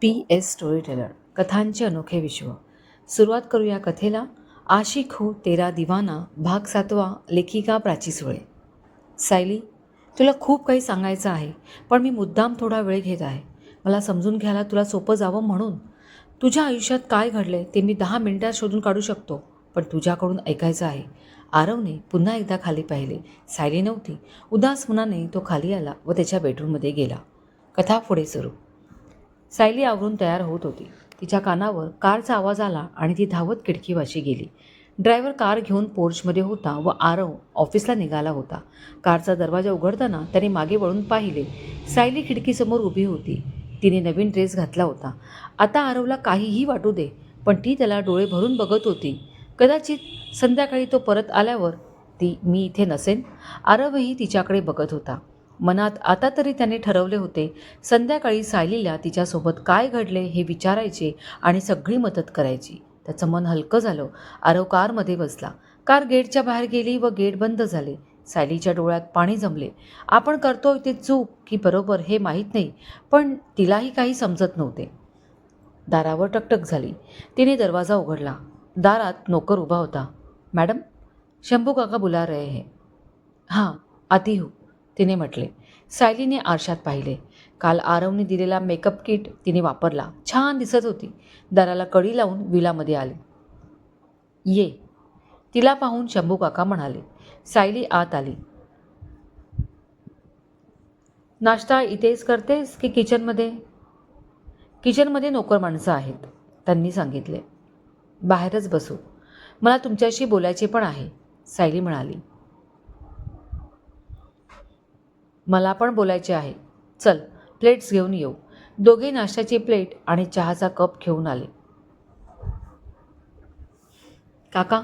P. S. Story teller कथांचे अनोखे विश्व. सुरुवात करूया कथेला. आशिक हो तेरा दिवाना भाग सातवा लेखिका प्राची सुळे. सायली तुला खूप काही सांगायचं आहे पण मी मुद्दाम थोडा वेळ घेत आहे. मला समजून घ्यायला तुला सोपं जावं म्हणून. तुझ्या आयुष्यात काय घडले ते मी दहा मिनिटात शोधून काढू शकतो पण तुझ्याकडून ऐकायचं आहे. आरवने पुन्हा एकदा खाली पाहिले. सायली नव्हती. उदास मनाने तो खाली आला व त्याच्या बेडरूममध्ये गेला. कथा पुढे सुरू. सायली आवरून तयार होत होती. तिच्या कानावर कारचा आवाज आला आणि ती धावत खिडकीवाशी गेली. ड्रायव्हर कार घेऊन पोर्चमध्ये होता व आरव ऑफिसला निघाला होता. कारचा दरवाजा उघडताना त्याने मागे वळून पाहिले. सायली खिडकीसमोर उभी होती. तिने नवीन ड्रेस घातला होता. आता आरवला काहीही वाटू दे पण ती त्याला डोळे भरून बघत होती. कदाचित संध्याकाळी तो परत आल्यावर ती मी इथे नसेन? आरवही तिच्याकडे बघत होता. मनात आता तरी त्याने ठरवले होते संध्याकाळी सायलीला तिच्यासोबत काय घडले हे विचारायचे आणि सगळी मदत करायची. त्याचं मन हलकं झालं. आरव कारमध्ये बसला. कार गेटच्या बाहेर गेली व गेट बंद झाले. सायलीच्या डोळ्यात पाणी जमले. आपण करतोय ते चूक की बरोबर हे माहीत नाही पण तिलाही काही समजत नव्हते. दारावर टकटक झाली. तिने दरवाजा उघडला. दारात नोकर उभा होता. मॅडम शंभू काका बुला रहे हे. हां आती हो. तिने म्हटले सायलीने आरशात पाहिले. काल आरवने दिलेला मेकअप किट तिने वापरला. छान दिसत होती. दाराला कडी लावून विलामध्ये आले. ये. तिला पाहून शंभू काका म्हणाले सायली आत आली. नाश्ता इथेच करतेस की किचनमध्ये? किचनमध्ये नोकर माणसं आहेत त्यांनी सांगितले. बाहेरच बसू. मला तुमच्याशी बोलायचे पण आहे सायली म्हणाली. मला पण बोलायचे आहे. चल प्लेट्स घेऊन येऊ. दोघे नाश्त्याची प्लेट आणि चहाचा कप घेऊन आले. काका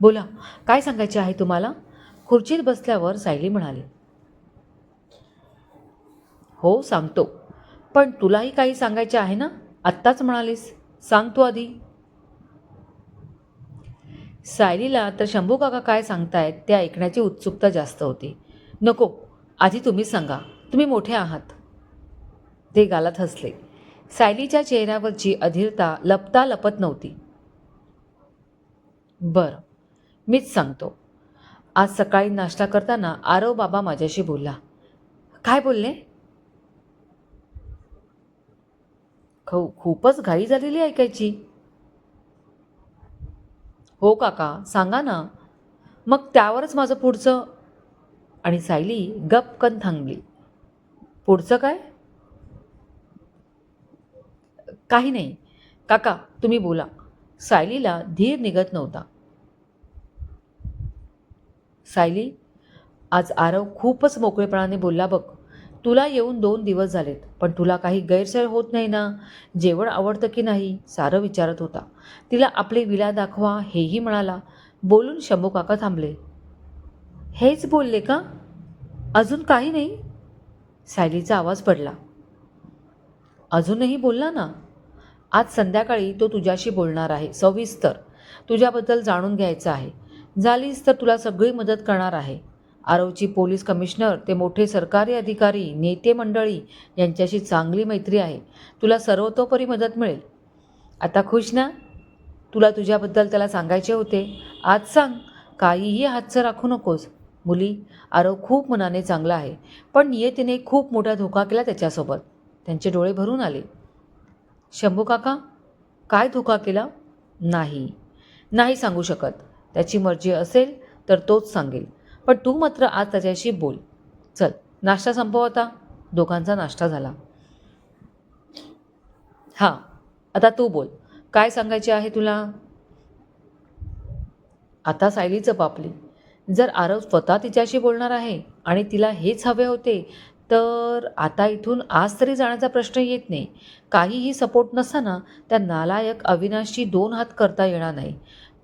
बोला काय सांगायचे आहे तुम्हाला? खुर्चीत बसल्यावर सायली म्हणाली. हो सांगतो. पण तुलाही काही सांगायचे आहे ना? आत्ताच म्हणालीस. सांग तू आधी. सायलीला तर शंभू काका काय सांगतायत ते ऐकण्याची उत्सुकता जास्त होती. नको आधी तुम्हीच सांगा तुम्ही मोठे आहात. ते गालात हसले. सायलीच्या चेहऱ्यावरची अधीरता लपता लपत नव्हती. बरं मीच सांगतो. आज सकाळी नाश्ता करताना आरव बाबा माझ्याशी बोलला. काय बोलले? खू खूपच घाई झालेली ऐकायची. हो काका सांगा ना. मग त्यावरच माझं पुढचं आणि सायली गपकन थांबली. पुढचं काय? काही नाही. काका तुम्ही बोला. सायलीला धीर निघत नव्हता. सायली आज आरव खूपच मोकळेपणाने बोलला बघ. तुला येऊन दोन दिवस झालेत पण तुला काही गैरसोय होत नाही ना? जेवण आवडतं की नाही? सारं विचारत होता. तिला आपले विला दाखवा हेही म्हणाला. बोलून शंभू काका थांबले. हेच बोलले का? अजून काही नाही? सायलीचा आवाज पडला. अजूनही बोलला ना? आज संध्याकाळी तो तुझ्याशी बोलणार आहे सविस्तर. तुझ्याबद्दल जाणून घ्यायचं आहे. झालीस तर तुला सगळी मदत करणार आहे. आरवची पोलीस कमिशनर ते मोठे सरकारी अधिकारी नेते मंडळी यांच्याशी चांगली मैत्री आहे. तुला सर्वतोपरी मदत मिळेल. आता खुश ना? तुला तुझ्याबद्दल त्याला सांगायचे होते. आज सांग काहीही हातचं राखू नकोस. मुली आरव खूप मनाने चांगला आहे पण नियतीने खूप मोठा धोका केला त्याच्यासोबत. त्यांचे डोळे भरून आले. शंभू काका काय धोका केला? नाही. नाही सांगू शकत. त्याची मर्जी असेल तर तोच सांगेल. पण तू मात्र आज त्याच्याशी बोल. चल नाश्ता संपव आता. दोघांचा नाश्ता झाला. हां आता तू बोल. काय सांगायचे आहे तुला? आता सायलीचं पापली. जर आरव स्वतः तिच्याशी बोलणार आहे आणि तिला हेच हवे होते तर आता इथून आज तरी जाण्याचा प्रश्न येत नाही. काहीही सपोर्ट नसताना त्या नालायक अविनाशची दोन हात करता येणार नाही.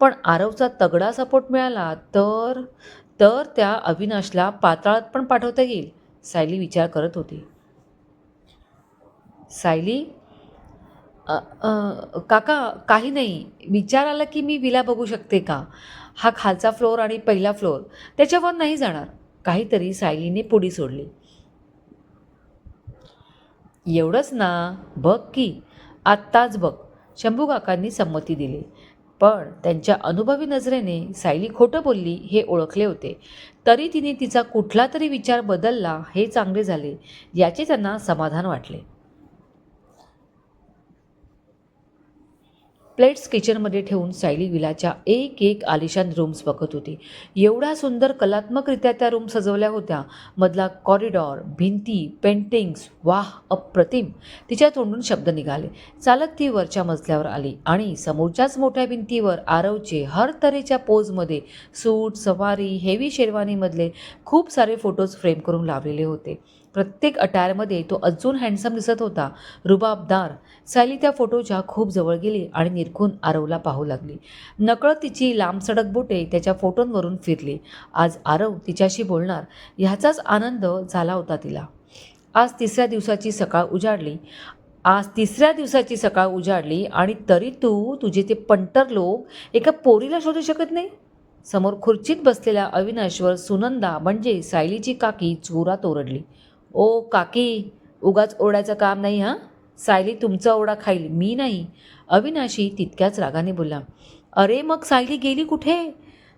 पण आरवचा तगडा सपोर्ट मिळाला तर तर त्या अविनाशला पाताळात पण पाठवता येईल सायली विचार करत होती. सायली काका काही नाही. विचार आला की मी विला बघू शकते का? हा खालचा फ्लोअर आणि पहिला फ्लोअर त्याच्यावर नाही जाणार. काहीतरी सायलीने पुढी सोडली. एवढंच ना बघ की आत्ताच बघ. शंभू काकांनी संमती दिली. पण त्यांच्या अनुभवी नजरेने सायली खोटं बोलली हे ओळखले होते. तरी तिने तिचा कुठला तरी विचार बदलला हे चांगले झाले याचे त्यांना समाधान वाटले. प्लेट्स किचनमध्ये ठेवून सायली विलाच्या एक एक आलिशान रूम्स बघत होती. एवढ्या सुंदर कलात्मकरित्या त्या रूम सजवल्या होत्या. मधला कॉरिडॉर भिंती पेंटिंग्स वाह अप्रतिम. तिच्या तोंडून शब्द निघाले. चालत ती वरच्या मजल्यावर आली आणि समोरच्याच मोठ्या भिंतीवर आरवचे हर तऱ्हेच्या पोजमध्ये सूट सवारी हेवी शेरवानीमधले खूप सारे फोटोज फ्रेम करून लावलेले होते. प्रत्येक अटायरमध्ये तो अजून हँडसम दिसत होता. रुबाबदार सायली त्या फोटोच्या खूप जवळ गेली आणि निरखून आरवला पाहू लागली. नकळत तिची लांबसडक बोटे त्याच्या फोटोंवरून फिरली. आज आरव तिच्याशी बोलणार ह्याचाच आनंद झाला होता तिला. आज तिसऱ्या दिवसाची सकाळ उजाडली. आज तिसऱ्या दिवसाची सकाळ उजाडली आणि तरी तू तुझे ते पंटर लोक एका पोरीला शोधू शकत नाही? समोर खुर्चीत बसलेल्या अविनाशवर सुनंदा म्हणजे सायलीची काकी चोरात ओरडली ओ काकी उगाच ओढायचं काम नाही हां? सायली तुमचा ओरडा खाईल मी नाही. अविनाशी तितक्याच रागाने बोलला अरे मग सायली गेली कुठे?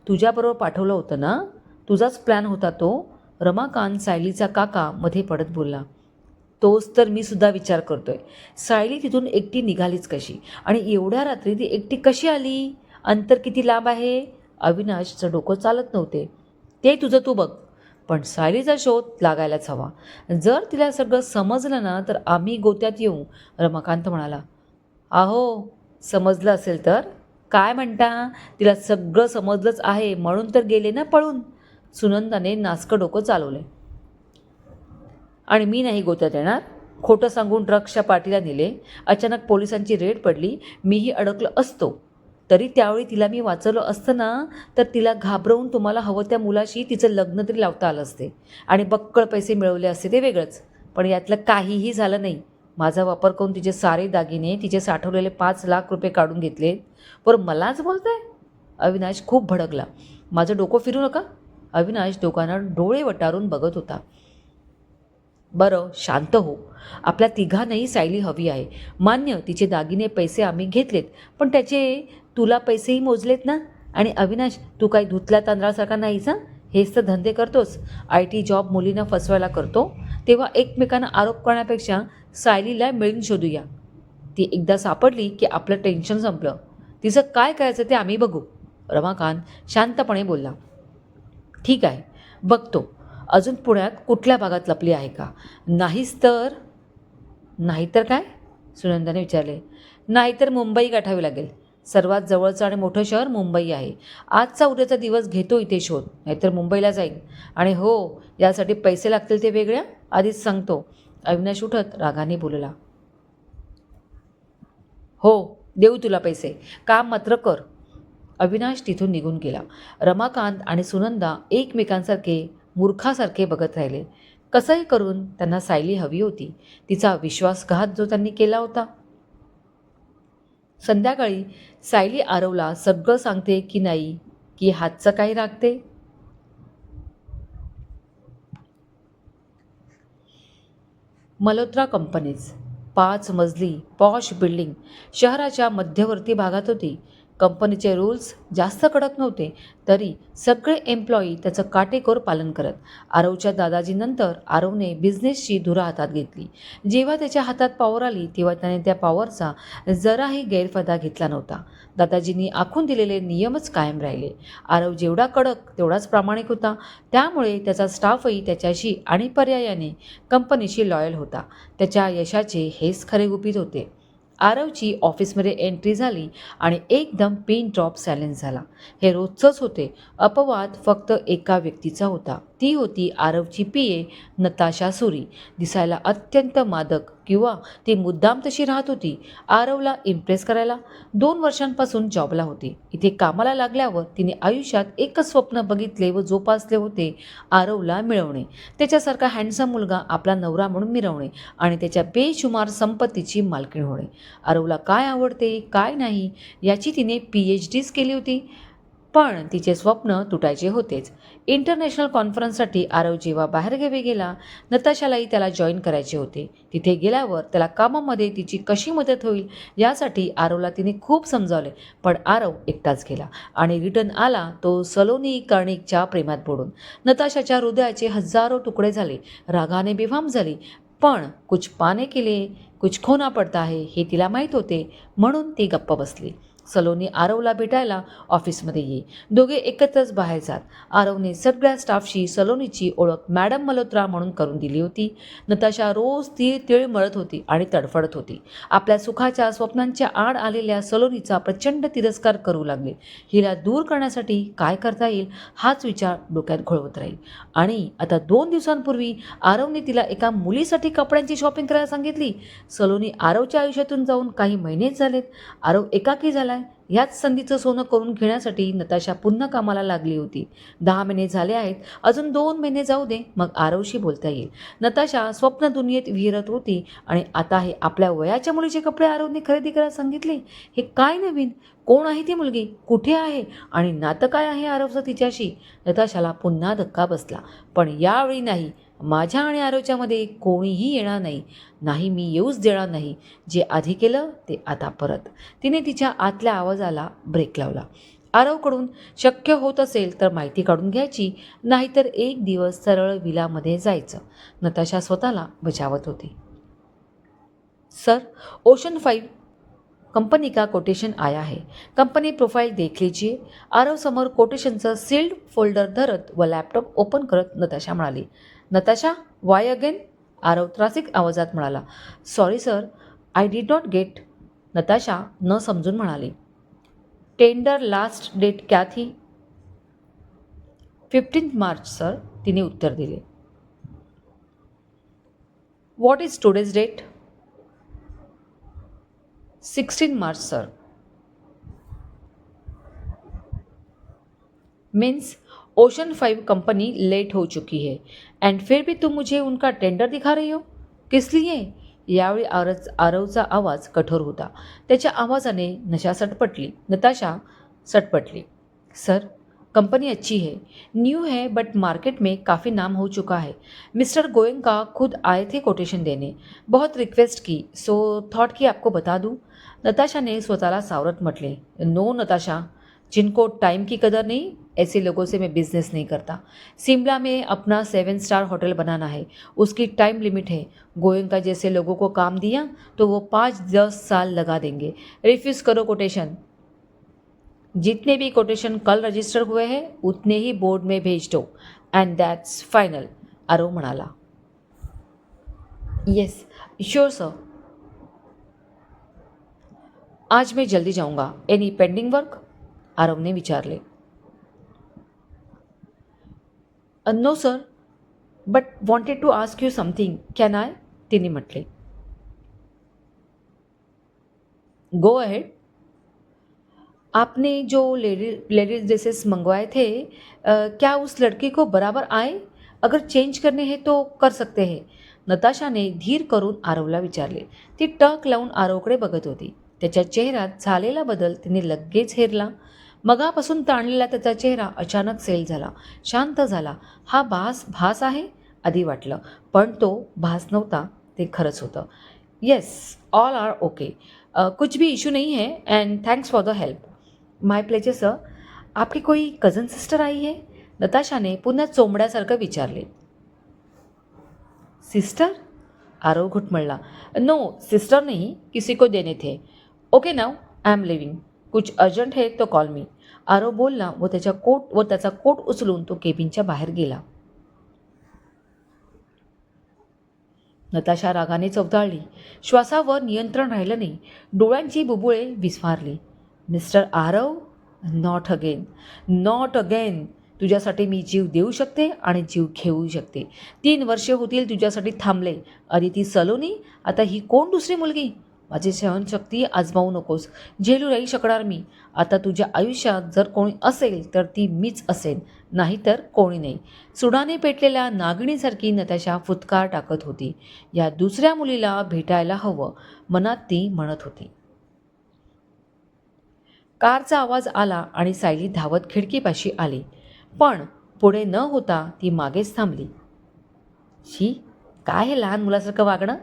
तुझ्याबरोबर पाठवलं होतं ना? तुझाच प्लॅन होता तो? रमाकांत सायलीचा काका मध्ये पडत बोलला तोच तर मी सुद्धा विचार करतोय. सायली तिथून एकटी निघालीच कशी? आणि एवढ्या रात्री ती एकटी कशी आली? अंतर किती लांब आहे? अविनाशचं डोकं चालत नव्हते. ते तुझं तू बघ. पण सायलीचा शोध लागायलाच हवा. जर तिला सगळं समजलं ना तर आम्ही गोत्यात येऊ रमाकांत म्हणाला. आहो समजलं असेल तर? काय म्हणता? तिला सगळं समजलंच आहे म्हणून तर गेले ना पळून. सुनंदाने नासकं डोकं चालवले. आणि मी नाही गोत्यात येणार? खोटं सांगून ट्रकच्या पाठीला नेले. अचानक पोलिसांची रेड पडली. मीही अडकलं असतो. तरी त्यावेळी तिला मी वाचवलं असतं ना तर तिला घाबरवून तुम्हाला हवं त्या मुलाशी तिचं लग्न तरी लावता आलं असते. आणि बक्कळ पैसे मिळवले असते ते वेगळंच. पण यातलं काहीही झालं नाही. माझा वापर करून तिचे सारे दागिने तिचे साठवलेले पाच लाख रुपये काढून घेतले. बरं मलाच बोलतंय? अविनाश खूप भडकला. माझं डोकं फिरू नका. अविनाश दोघांना डोळे वटारून बघत होता. बरं शांत हो. आपल्या तिघांनाही सायली हवी आहे. मान्य तिचे दागिने पैसे आम्ही घेतलेत. पण त्याचे तुला पैसेही मोजलेत ना? आणि अविनाश तू काही धुतल्या तांदळासारखा नाहीस हां? हेच तर धंदे करतोस. आय टी जॉब मुलींना फसवायला करतो. तेव्हा एकमेकांना आरोप करण्यापेक्षा सायलीला मिळून शोधूया. ती एकदा सापडली की आपलं टेन्शन संपलं. तिचं काय करायचं ते आम्ही बघू. रमाकांत शांतपणे बोलला. ठीक आहे बघतो. अजून पुण्यात कुठल्या भागात लपली आहे का? नाहीच तर? नाहीतर काय? सुनंदाने विचारले. नाहीतर मुंबई गाठावी लागेल. सर्वात जवळचं आणि मोठं शहर मुंबई आहे. आजचा उद्याचा दिवस घेतो इथे शोध नाहीतर मुंबईला जाईन. आणि हो यासाठी पैसे लागतील ते वेगळ्या? आधीच सांगतो. अविनाश उठत रागाने बोलला. हो देऊ तुला पैसे. काम मात्र कर. अविनाश तिथून निघून गेला. रमाकांत आणि सुनंदा एकमेकांसारखे मूर्खासारखे बघत राहिले. कसंही करून त्यांना सायली हवी होती. तिचा विश्वासघात जो त्यांनी केला होता संध्याकाळी सायली आरवला सगळं सांगते की नाही की हातचं काही राखते मल्होत्रा कंपनीज पाच मजली पॉश बिल्डिंग शहराच्या मध्यवर्ती भागात होती. कंपनीचे रूल्स जास्त कडक नव्हते तरी सगळे एम्प्लॉई त्याचं काटेकोर पालन करत. आरवच्या दादाजीनंतर आरवने बिझनेसची धुरा हातात घेतली. जेव्हा त्याच्या हातात पॉवर आली तेव्हा त्याने त्या पॉवरचा जराही गैरफायदा घेतला नव्हता. दादाजींनी आखून दिलेले नियमच कायम राहिले. आरव जेवढा कडक तेवढाच प्रामाणिक होता. त्यामुळे त्याचा स्टाफही त्याच्याशी आणि पर्यायाने कंपनीशी लॉयल होता. त्याच्या यशाचे हेच खरे गुपित होते. आरवची ऑफिसमध्ये एंट्री झाली आणि एकदम पिन ड्रॉप सायलेन्स झाला. हे रोजचंच होते. अपवाद फक्त एका व्यक्तीचा होता. ती होती आरवची पी ए नताशा सुरी. दिसायला अत्यंत मादक किंवा ती मुद्दाम तशी राहत होती आरवला इम्प्रेस करायला. दोन वर्षांपासून जॉबला होती. इथे कामाला लागल्यावर तिने आयुष्यात एकच स्वप्न बघितले व जोपासले होते आरवला मिळवणे. त्याच्यासारखा हँडसम मुलगा आपला नवरा म्हणून मिरवणे आणि त्याच्या बेशुमार संपत्तीची मालकीण होणे. आरवला काय आवडते काय नाही याची तिने पी एच डीच केली होती. पण तिचे स्वप्न तुटायचे होतेच. इंटरनॅशनल कॉन्फरन्ससाठी आरव जेव्हा बाहेर गेवे गेला नताशालाही त्याला जॉईन करायचे होते. तिथे गेल्यावर त्याला कामामध्ये तिची कशी मदत होईल यासाठी आरवला तिने खूप समजावले पण आरव एकटाच गेला आणि रिटर्न आला तो सलोनी कर्णिकच्या प्रेमात बुडून. नताशाच्या हृदयाचे हजारो तुकडे झाले रागाने बेफाम झाली पण कुछ पाने केले कुछ खोना पडता आहे हे तिला माहीत होते म्हणून ती गप्प बसली. सलोनी आरवला भेटायला ऑफिसमध्ये ये. दोघे एकत्रच बाहेर जात. आरवने सगळ्या स्टाफशी सलोनीची ओळख मॅडम मल्होत्रा म्हणून करून दिली होती. नताशा रोज ती तिळ मळत होती आणि तडफडत होती. आपल्या सुखाच्या स्वप्नांच्या आड आलेल्या सलोनीचा प्रचंड तिरस्कार करू लागले. हिला दूर करण्यासाठी काय करता येईल हाच विचार डोक्यात घोळवत राहील. आणि आता दोन दिवसांपूर्वी आरवने तिला एका मुलीसाठी कपड्यांची शॉपिंग करायला सांगितली. सलोनी आरवच्या आयुष्यातून जाऊन काही महिनेच झालेत. आरव एकाकी झालाय. ह्याच संधीचं सोनं करून घेण्यासाठी नताशा पुन्हा कामाला लागली होती. दहा महिने झाले आहेत. अजून दोन महिने जाऊ दे. मग आरवशी बोलता येईल. नताशा स्वप्न दुनियेत विहिरत होती आणि आता हे आपल्या वयाच्या मुलीचे कपडे आरवने खरेदी करायला सांगितले. हे काय नवीन? कोण आहे ती मुलगी? कुठे आहे? आणि नातं काय आहे आरवचं तिच्याशी? नताशाला पुन्हा धक्का बसला. पण यावेळी नाही. माझ्या आणि आरोच्यामध्ये कोणीही येणार नाही नाही मी येऊच देणार नाही. जे आधी केलं ते आता परत. तिने तिच्या आतल्या आवाजाला ब्रेक लावला. आरवकडून शक्य होत असेल तर माहिती काढून घ्यायची नाहीतर एक दिवस सरळ विलामध्ये जायचं. नताशा स्वतःला बजावत होती. सर ओशन फाईव्ह कंपनी का कोटेशन आया है कंपनी प्रोफाईल देख लीजिए. आरव समोर कोटेशनचं सील्ड फोल्डर धरत व लॅपटॉप ओपन करत नताशा म्हणाली नताशा वाय अगेन आरव त्रासिक आवाजात म्हणाला. Sorry sir I did not get Natasha न समजून म्हणाली. टेंडर लास्ट डेट क्या थी? फिफ्टीन मार्च सर तिने उत्तर दिले. What is today's date sixteen March sir means ocean five company late हो चुकी है। एंड फिर भी तुम मुझे उनका टेंडर दिखा रही हो? किस लिए? यावेळी आरज आरवचा आवाज कठोर होता। त्याच्या आवाजाने नशा सटपटली नताशा सटपटली। सर कंपनी अच्छी है। न्यू है बट मार्केट में काफ़ी नाम हो चुका है। मिस्टर गोयंका खुद आए थे कोटेशन देने। बहुत रिक्वेस्ट की सो थॉट की आपको बता दूँ? नताशा ने स्वतःला सावरत म्हटले। No Natasha. जिनको टाइम की कदर नहीं, ऐसे लोगों से मैं बिज़नेस नहीं करता। शिमला में अपना सेवन स्टार होटल बनाना है। उसकी टाइम लिमिट है। गोयंका जैसे लोगों को काम दिया तो वो पाँच दस साल लगा देंगे। रिफ्यूज़ करो कोटेशन जितने भी कोटेशन कल रजिस्टर हुए हैं, उतने ही बोर्ड में भेज दो। एंड दैट्स फाइनल आरव मनाला। येस श्योर सर आज मैं जल्दी जाऊँगा। एनी पेंडिंग वर्क आरवने विचारले. No sir but wanted to ask you something can I तिने म्हटले. गो अहेड आपने जो लेडीज लेडीज ड्रेसेस मंगवाए थे क्या उस लड़की को बराबर आए? अगर चेंज करने हैं तो कर सकते हैं. नताशाने धीर करून आरवला विचारले. ती टक लावून आरवकडे बघत होती. त्याच्या चेहऱ्यात झालेला बदल तिने लगेच हेरला. मगापासून ताणलेला त्याचा चेहरा अचानक सेल झाला शांत झाला. हा भास भास आहे? आधी वाटलं पण तो भास नव्हता ते खरंच होतं. येस ऑल आर ओके कुछ भी इशू नहीं है and thanks for the help my pleasure sir आपकी कोई कझन सिस्टर आई है? नताशाने पुन्हा चोंबड्यासारखं विचारले. सिस्टर आरव घुटमळला. नो सिस्टर नहीं किसी को देने थे. Okay now I am leaving कुछ अर्जंट है तो कॉल मी. आरव बोलला व त्याच्या कोट व त्याचा कोट उचलून तो केबिनच्या बाहेर गेला. नताशा रागाने चवताळली श्वासावर नियंत्रण राहिलं नाही. डोळ्यांची बुबुळे विस्फारली. Mister Aarav not again not again तुझ्यासाठी मी जीव देऊ शकते आणि जीव घेऊ शकते. तीन वर्षे होतील तुझ्यासाठी थांबले. अरे ती सलोनी आता ही कोण दुसरी मुलगी? माझी सहनशक्ती आजमावू नकोस. झेलू राही शकणार मी. आता तुझ्या आयुष्यात जर कोणी असेल तर ती मीच असेल नाहीतर कोणी नाही. सुडाने पेटलेल्या नागिणीसारखी नताशा फुतकार टाकत होती. या दुसऱ्या मुलीला भेटायला हवं मनात ती म्हणत होती. कारचा आवाज आला आणि सायली धावत खिडकीपाशी आली. पण पुढे न होता ती मागेच थांबली. शी काय हे लहान मुलासारखं वागणं?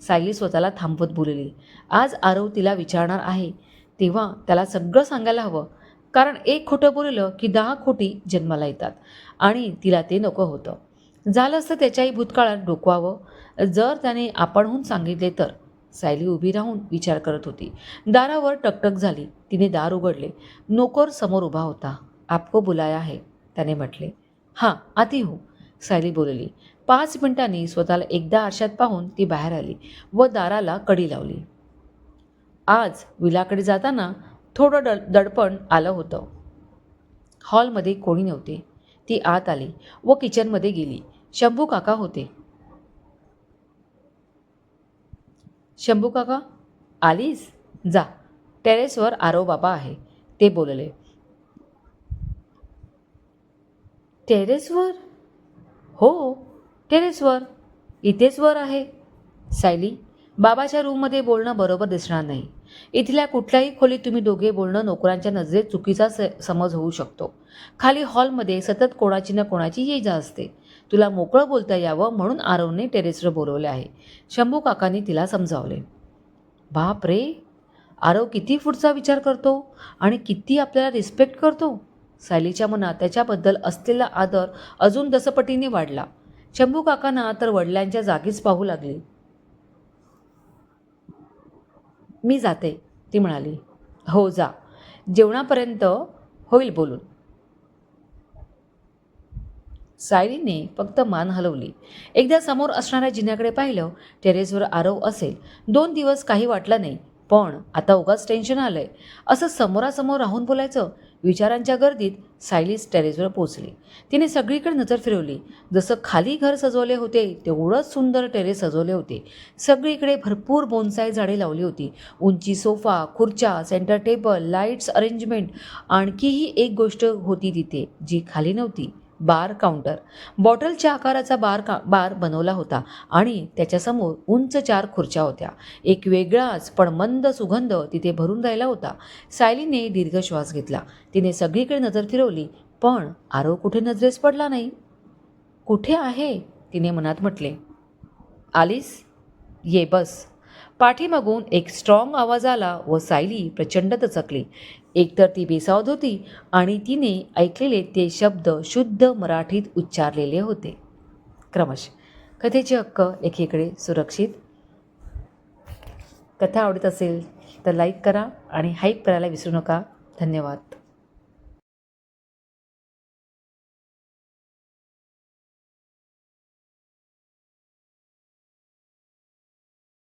सायली स्वतःला थांबवत बोलली. आज आरव तिला विचारणार आहे. तेव्हा त्याला सगळं सांगायला हवं. कारण एक खोटं बोललं की दहा खोटी जन्माला येतात. आणि तिला ते नको होतं. झालं असतं त्याच्याही भूतकाळात डोकवावं. जर त्याने आपणहून सांगितले तर. सायली उभी राहून विचार करत होती. दारावर टकटक झाली. तिने दार उघडले. नोकर समोर उभा होता. आपको बुलाया आहे त्याने म्हटले. हां आती हो सायली बोलली. पाच मिनिटांनी स्वतःला एकदा आरशात पाहून ती बाहेर आली व दाराला कडी लावली. आज विलाकडे जाताना थोडं ड दडपण आलं होतं. हॉलमध्ये कोणी नव्हते. ती आत आली व किचनमध्ये गेली. शंभू काका होते. शंभू काका आलीस? जा. टेरेसवर आरो बाबा आहे. ते बोलले. टेरेसवर? हो. टेरेसवर इथेच वर आहे. सायली बाबाच्या रूममध्ये बोलणं बरोबर दिसणार नाही. इथल्या कुठल्याही खोलीत तुम्ही दोघे बोलणं नोकरांच्या नजरेत चुकीचा स समज होऊ शकतो. खाली हॉलमध्ये सतत कोणाची ना कोणाची ये जा असते. तुला मोकळं बोलता यावं म्हणून आरवने टेरेसवर बोलवले आहे. शंभू काकांनी तिला समजावले. बाप रे! आरव किती पुढचा विचार करतो आणि किती आपल्याला रिस्पेक्ट करतो? सायलीच्या मनात त्याच्याबद्दल असलेला आदर अजून दसपटीने वाढला. शंभू काकांना तर वडिलांच्या जागीच पाहू लागली. मी जाते ती म्हणाली. हो जा. जेवणापर्यंत होईल बोलून. सायलीने फक्त मान हलवली. एकदा समोर असणाऱ्या जिन्याकडे पाहिलं टेरेसवर आरव असेल. दोन दिवस काही वाटलं नाही पण आता उगाच टेन्शन आलंय. असं समोरासमोर राहून बोलायचं विचारांच्या गर्दीत सायलीस टेरेसवर पोचली तिने सगळीकडे नजर फिरवली. जसं खाली घर सजवले होते तेवढंच सुंदर टेरेस सजवले होते. सगळीकडे भरपूर बोनसाय झाडे लावली होती. उंची सोफा खुर्च्या सेंटर टेबल लाईट्स अरेंजमेंट आणखीही एक गोष्ट होती तिथे जी खाली नव्हती. बार काउंटर. बॉटलच्या आकाराचा बार का बार बनवला होता आणि त्याच्यासमोर उंच चार खुर्च्या होत्या. एक वेगळाच पण मंद सुगंध तिथे भरून राहिला होता. सायलीने दीर्घ श्वास घेतला. तिने सगळीकडे नजर फिरवली पण आरो कुठे नजरेस पडला नाही? कुठे आहे? तिने मनात म्हटले. आलीस? ये बस. पाठीमागून एक स्ट्रॉंग आवाज आला व सायली प्रचंड दचकली एकतर ती बेसावत होती आणि तिने ऐकलेले ते शब्द शुद्ध मराठीत उच्चारलेले होते. क्रमश. कथेचे हक्क एकीकडे सुरक्षित. कथा आवडत असेल तर लाईक करा आणि हाईप करायला विसरू नका. धन्यवाद.